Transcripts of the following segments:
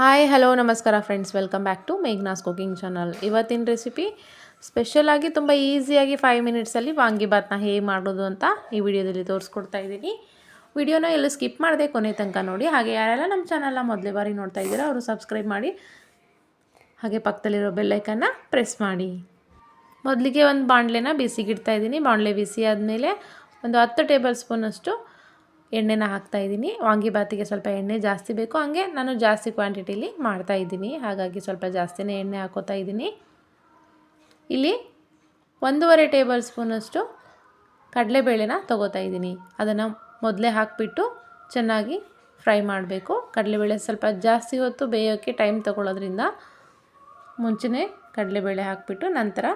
Hi hello ನಮಸ್ಕಾರ friends welcome back to Meghna's cooking channel ಇವತ್ತಿನ recipe ಸ್ಪೆಷಲಾಗಿ ತುಂಬ ಈಸಿಯಾಗಿ ಫೈವ್ ಮಿನಿಟ್ಸಲ್ಲಿ ವಾಂಗಿಬಾತ್ನ ಹೇಗೆ ಮಾಡೋದು ಅಂತ ಈ ವಿಡಿಯೋದಲ್ಲಿ ತೋರಿಸ್ಕೊಡ್ತಾ ಇದ್ದೀನಿ. ವಿಡಿಯೋನ ಎಲ್ಲೂ ಸ್ಕಿಪ್ ಮಾಡಿದೆ ಕೊನೆ ತನಕ ನೋಡಿ. ಹಾಗೆ ಯಾರೆಲ್ಲ ನಮ್ಮ ಚಾನಲ್ನ ಮೊದಲೇ ಬಾರಿ ನೋಡ್ತಾ ಇದ್ದೀರಾ, ಅವರು ಸಬ್ಸ್ಕ್ರೈಬ್ ಮಾಡಿ. ಹಾಗೆ ಪಕ್ಕದಲ್ಲಿರೋ ಬೆಲ್ಲೈಕನ್ನ ಪ್ರೆಸ್ ಮಾಡಿ. ಮೊದಲಿಗೆ ಒಂದು ಬಾಣಲೆನ ಬಿಸಿಗಿಡ್ತಾ ಇದ್ದೀನಿ. ಬಾಣಲೆ ಬಿಸಿ ಆದಮೇಲೆ ಒಂದು ಹತ್ತು ಟೇಬಲ್ ಸ್ಪೂನಷ್ಟು ಎಣ್ಣೆನ ಹಾಕ್ತಾಯಿದ್ದೀನಿ ವಾಂಗಿಬಾತಿಗೆ ಸ್ವಲ್ಪ ಎಣ್ಣೆ ಜಾಸ್ತಿ ಬೇಕು. ಹಾಗೆ ನಾನು ಜಾಸ್ತಿ ಕ್ವಾಂಟಿಟಿಲಿ ಮಾಡ್ತಾಯಿದ್ದೀನಿ ಹಾಗಾಗಿ ಸ್ವಲ್ಪ ಜಾಸ್ತಿನೇ ಎಣ್ಣೆ ಹಾಕೋತಾ ಇದ್ದೀನಿ. ಇಲ್ಲಿ ಒಂದೂವರೆ ಟೇಬಲ್ ಸ್ಪೂನಷ್ಟು ಕಡಲೆಬೇಳೆನ ತೊಗೋತಾ ಇದ್ದೀನಿ. ಅದನ್ನು ಮೊದಲೇ ಹಾಕಿಬಿಟ್ಟು ಚೆನ್ನಾಗಿ ಫ್ರೈ ಮಾಡಬೇಕು. ಕಡಲೆಬೇಳೆ ಸ್ವಲ್ಪ ಜಾಸ್ತಿ ಹೊತ್ತು ಬೇಯೋಕ್ಕೆ ಟೈಮ್ ತೊಗೊಳ್ಳೋದ್ರಿಂದ ಮುಂಚೆನೇ ಕಡಲೆಬೇಳೆ ಹಾಕಿಬಿಟ್ಟು ನಂತರ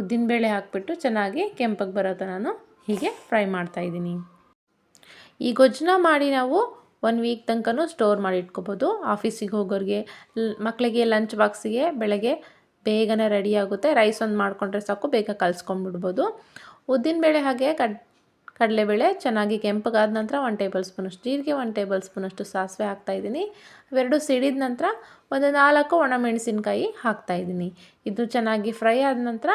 ಉದ್ದಿನಬೇಳೆ ಹಾಕಿಬಿಟ್ಟು ಚೆನ್ನಾಗಿ ಕೆಂಪಗೆ ಬರೋದು ನಾನು ಹೀಗೆ ಫ್ರೈ ಮಾಡ್ತಾಯಿದ್ದೀನಿ ಈ ಗೊಜ್ಜನ್ನ ಮಾಡಿ ನಾವು ಒನ್ ವೀಕ್ ತನಕನೂ ಸ್ಟೋರ್ ಮಾಡಿ ಇಟ್ಕೋಬೋದು. ಆಫೀಸಿಗೆ ಹೋಗೋರಿಗೆ ಮಕ್ಕಳಿಗೆ ಲಂಚ್ ಬಾಕ್ಸಿಗೆ ಬೆಳಗ್ಗೆ ಬೇಗನೆ ರೆಡಿ ಆಗುತ್ತೆ. ರೈಸ್ ಒಂದು ಮಾಡಿಕೊಂಡ್ರೆ ಸಾಕು, ಬೇಗ ಕಲಿಸ್ಕೊಂಡ್ಬಿಡ್ಬೋದು. ಉದ್ದಿನಬೇಳೆ ಹಾಗೆ ಕಡ್, ಕಡಲೆಬೇಳೆ ಚೆನ್ನಾಗಿ ಕೆಂಪಗಾದ ನಂತರ ಒನ್ ಟೇಬಲ್ ಸ್ಪೂನಷ್ಟು ಜೀರಿಗೆ ಒನ್ ಟೇಬಲ್ ಸ್ಪೂನಷ್ಟು ಸಾಸಿವೆ ಹಾಕ್ತಾಯಿದ್ದೀನಿ ಅವೆರಡು ಸಿಡಿದ ನಂತರ ಒಂದು ನಾಲ್ಕು ಒಣಮೆಣಸಿನ್ಕಾಯಿ ಹಾಕ್ತಾಯಿದ್ದೀನಿ ಇದು ಚೆನ್ನಾಗಿ ಫ್ರೈ ಆದ ನಂತರ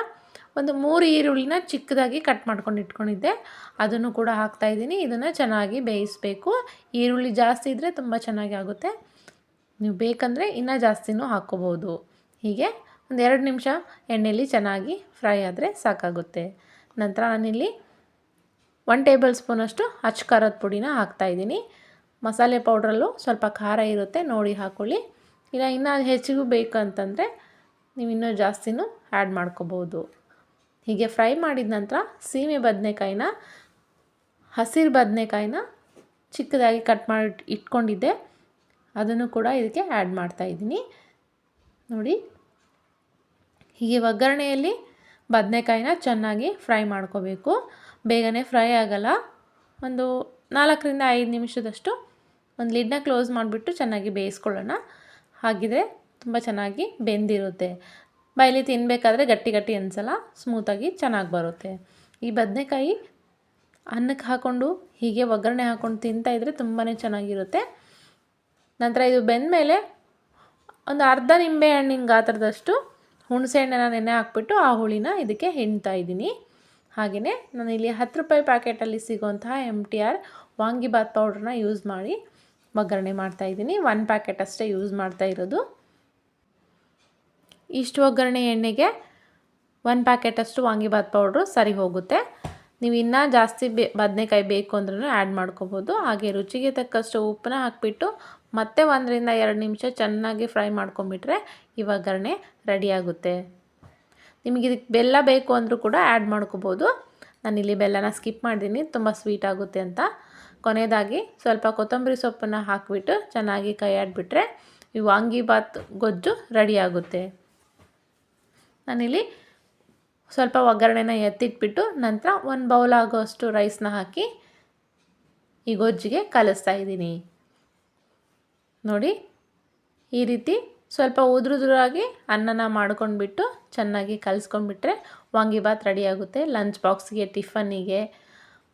ಒಂದು ಮೂರು ಈರುಳ್ಳಿನ ಚಿಕ್ಕದಾಗಿ ಕಟ್ ಮಾಡ್ಕೊಂಡು ಇಟ್ಕೊಂಡಿದ್ದೆ. ಅದನ್ನು ಕೂಡ ಹಾಕ್ತಾಯಿದ್ದೀನಿ ಇದನ್ನು ಚೆನ್ನಾಗಿ ಬೇಯಿಸಬೇಕು. ಈರುಳ್ಳಿ ಜಾಸ್ತಿ ಇದ್ದರೆ ತುಂಬ ಚೆನ್ನಾಗಿ ಆಗುತ್ತೆ. ನೀವು ಬೇಕಂದರೆ ಇನ್ನೂ ಜಾಸ್ತಿನೂ ಹಾಕ್ಕೋಬೋದು. ಹೀಗೆ ಒಂದು ಎರಡು ನಿಮಿಷ ಎಣ್ಣೆಯಲ್ಲಿ ಚೆನ್ನಾಗಿ ಫ್ರೈ ಆದರೆ ಸಾಕಾಗುತ್ತೆ. ನಂತರ ನಾನಿಲ್ಲಿ ಒನ್ ಟೇಬಲ್ ಸ್ಪೂನಷ್ಟು ಅಚ್ಚ ಖಾರದ ಪುಡಿನ ಹಾಕ್ತಾಯಿದ್ದೀನಿ ಮಸಾಲೆ ಪೌಡ್ರಲ್ಲೂ ಸ್ವಲ್ಪ ಖಾರ ಇರುತ್ತೆ. ನೋಡಿ ಹಾಕ್ಕೊಳ್ಳಿ ಇಲ್ಲ ಇನ್ನೂ ಹೆಚ್ಚಿಗೂ ಬೇಕಂತಂದರೆ ನೀವು ಇನ್ನೂ ಜಾಸ್ತಿನೂ ಆ್ಯಡ್ ಮಾಡ್ಕೋಬೋದು. ಹೀಗೆ ಫ್ರೈ ಮಾಡಿದ ನಂತರ ಸೀಮೆ ಬದನೆಕಾಯಿನ, ಹಸಿರು ಬದನೆಕಾಯಿನ ಚಿಕ್ಕದಾಗಿ ಕಟ್ ಮಾಡಿ ಇಟ್ಕೊಂಡಿದ್ದೆ. ಅದನ್ನು ಕೂಡ ಇದಕ್ಕೆ ಆ್ಯಡ್ ಮಾಡ್ತಾಯಿದ್ದೀನಿ ನೋಡಿ, ಹೀಗೆ ಒಗ್ಗರಣೆಯಲ್ಲಿ ಬದನೆಕಾಯಿನ ಚೆನ್ನಾಗಿ ಫ್ರೈ ಮಾಡ್ಕೋಬೇಕು. ಬೇಗನೆ ಫ್ರೈ ಆಗಲ್ಲ. ಒಂದು ನಾಲ್ಕರಿಂದ ಐದು ನಿಮಿಷದಷ್ಟು ಒಂದು ಲಿಡ್ನ ಕ್ಲೋಸ್ ಮಾಡಿಬಿಟ್ಟು ಚೆನ್ನಾಗಿ ಬೇಯಿಸ್ಕೊಳ್ಳೋಣ. ಹಾಗಿದ್ರೆ ತುಂಬ ಚೆನ್ನಾಗಿ ಬೆಂದಿರುತ್ತೆ. ಬೈಲಿ ತಿನ್ನಬೇಕಾದ್ರೆ ಗಟ್ಟಿ ಗಟ್ಟಿ ಅನಿಸಲ್ಲ ಸ್ಮೂತಾಗಿ ಚೆನ್ನಾಗಿ ಬರುತ್ತೆ. ಈ ಬದನೆಕಾಯಿ ಅನ್ನಕ್ಕೆ ಹಾಕ್ಕೊಂಡು ಹೀಗೆ ಒಗ್ಗರಣೆ ಹಾಕ್ಕೊಂಡು ತಿಂತಾಯಿದ್ರೆ ತುಂಬಾ ಚೆನ್ನಾಗಿರುತ್ತೆ. ನಂತರ ಇದು ಬೆಂದಮೇಲೆ ಒಂದು ಅರ್ಧ ನಿಂಬೆ ಹಣ್ಣಿನ ಗಾತ್ರದಷ್ಟು ಹುಣಸೆ ಹಣ್ಣನ್ನ ನೆನೆ ಹಾಕ್ಬಿಟ್ಟು ಆ ಹುಳಿನ ಇದಕ್ಕೆ ಹಿಂಡ್ತಾ ಇದ್ದೀನಿ. ಹಾಗೆಯೇ ನಾನು ಇಲ್ಲಿ ಹತ್ತು ರೂಪಾಯಿ ಪ್ಯಾಕೆಟಲ್ಲಿ ಸಿಗುವಂತಹ ಎಂ ಟಿ ಆರ್ ವಾಂಗಿಬಾತ್ ಪೌಡ್ರನ್ನ ಯೂಸ್ ಮಾಡಿ ಒಗ್ಗರಣೆ ಮಾಡ್ತಾಯಿದ್ದೀನಿ ಒನ್ ಪ್ಯಾಕೆಟ್ ಅಷ್ಟೇ ಯೂಸ್ ಮಾಡ್ತಾ ಇರೋದು. ಇಷ್ಟು ಒಗ್ಗರಣೆ ಎಣ್ಣೆಗೆ ಒಂದು ಪ್ಯಾಕೆಟಷ್ಟು ವಾಂಗಿಬಾತ್ ಪೌಡ್ರು ಸರಿ ಹೋಗುತ್ತೆ. ನೀವು ಇನ್ನೂ ಜಾಸ್ತಿ ಬೇ ಬದನೆಕಾಯಿ ಬೇಕು ಅಂದ್ರೂ ಆ್ಯಡ್ ಮಾಡ್ಕೋಬೋದು. ಹಾಗೆ ರುಚಿಗೆ ತಕ್ಕಷ್ಟು ಉಪ್ಪನ್ನ ಹಾಕಿಬಿಟ್ಟು ಮತ್ತೆ ಒಂದರಿಂದ ಎರಡು ನಿಮಿಷ ಚೆನ್ನಾಗಿ ಫ್ರೈ ಮಾಡ್ಕೊಂಬಿಟ್ರೆ ಈ ಒಗ್ಗರಣೆ ರೆಡಿಯಾಗುತ್ತೆ ನಿಮಗೆ ಇದಕ್ಕೆ ಬೆಲ್ಲ ಬೇಕು ಅಂದರೂ ಕೂಡ ಆ್ಯಡ್ ಮಾಡ್ಕೋಬೋದು. ನಾನಿಲ್ಲಿ ಬೆಲ್ಲನ ಸ್ಕಿಪ್ ಮಾಡಿದ್ದೀನಿ ತುಂಬ ಸ್ವೀಟ್ ಆಗುತ್ತೆ ಅಂತ. ಕೊನೆಯದಾಗಿ ಸ್ವಲ್ಪ ಕೊತ್ತಂಬರಿ ಸೊಪ್ಪನ್ನು ಹಾಕಿಬಿಟ್ಟು ಚೆನ್ನಾಗಿ ಕೈ ಆಡ್ಬಿಟ್ರೆ ಈ ವಾಂಗಿಬಾತ್ ಗೊಜ್ಜು ರೆಡಿಯಾಗುತ್ತೆ ನಾನಿಲ್ಲಿ ಸ್ವಲ್ಪ ಒಗ್ಗರಣೆನ ಎತ್ತಿಟ್ಬಿಟ್ಟು ನಂತರ ಒಂದು ಬೌಲ್ ಆಗೋಷ್ಟು ರೈಸ್ನ ಹಾಕಿ ಈ ಗೊಜ್ಜಿಗೆ ಕಲಿಸ್ತಾ ಇದ್ದೀನಿ. ನೋಡಿ, ಈ ರೀತಿ ಸ್ವಲ್ಪ ಉದುರುದುರಾಗಿ ಅನ್ನನ ಮಾಡ್ಕೊಂಡ್ಬಿಟ್ಟು ಚೆನ್ನಾಗಿ ಕಲಿಸ್ಕೊಂಡ್ಬಿಟ್ರೆ ವಾಂಗಿಬಾತ್ ರೆಡಿಯಾಗುತ್ತೆ ಲಂಚ್ ಬಾಕ್ಸ್ಗೆ ಟಿಫನ್ನಿಗೆ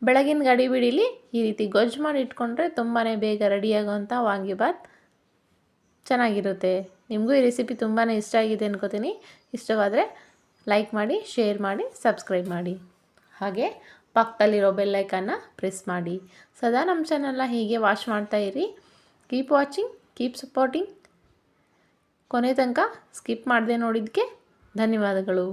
ಬೆಳಗಿನ ಗಡಿಬಿಡಿಲಿ ಈ ರೀತಿ ಗೊಜ್ಜು ಮಾಡಿ ಇಟ್ಕೊಂಡ್ರೆ ತುಂಬಾ ಬೇಗ ರೆಡಿಯಾಗೋವಂಥ ವಾಂಗಿಬಾತ್ ಚೆನ್ನಾಗಿರುತ್ತೆ. ನಿಮಗೂ ಈ ರೆಸಿಪಿ ತುಂಬಾ ಇಷ್ಟ ಆಗಿದೆ ಅನ್ಕೋತೀನಿ. ಇಷ್ಟವಾದರೆ ಲೈಕ್ ಮಾಡಿ ಶೇರ್ ಮಾಡಿ ಸಬ್ಸ್ಕ್ರೈಬ್ ಮಾಡಿ. ಹಾಗೆ ಪಕ್ಕದಲ್ಲಿರೋ ಬೆಲ್ಲೈಕನ್ನು ಪ್ರೆಸ್ ಮಾಡಿ. ಸದಾ ನಮ್ಮ ಚಾನಲ್ನ ಹೀಗೆ ವಾಚ್ ಮಾಡ್ತಾ ಇರಿ. ಕೀಪ್ ವಾಚಿಂಗ್ ಕೀಪ್ ಸಪೋರ್ಟಿಂಗ್ ಕೊನೆ ತನಕ ಸ್ಕಿಪ್ ಮಾಡಿದೆ ನೋಡಿದ್ದಕ್ಕೆ ಧನ್ಯವಾದಗಳು.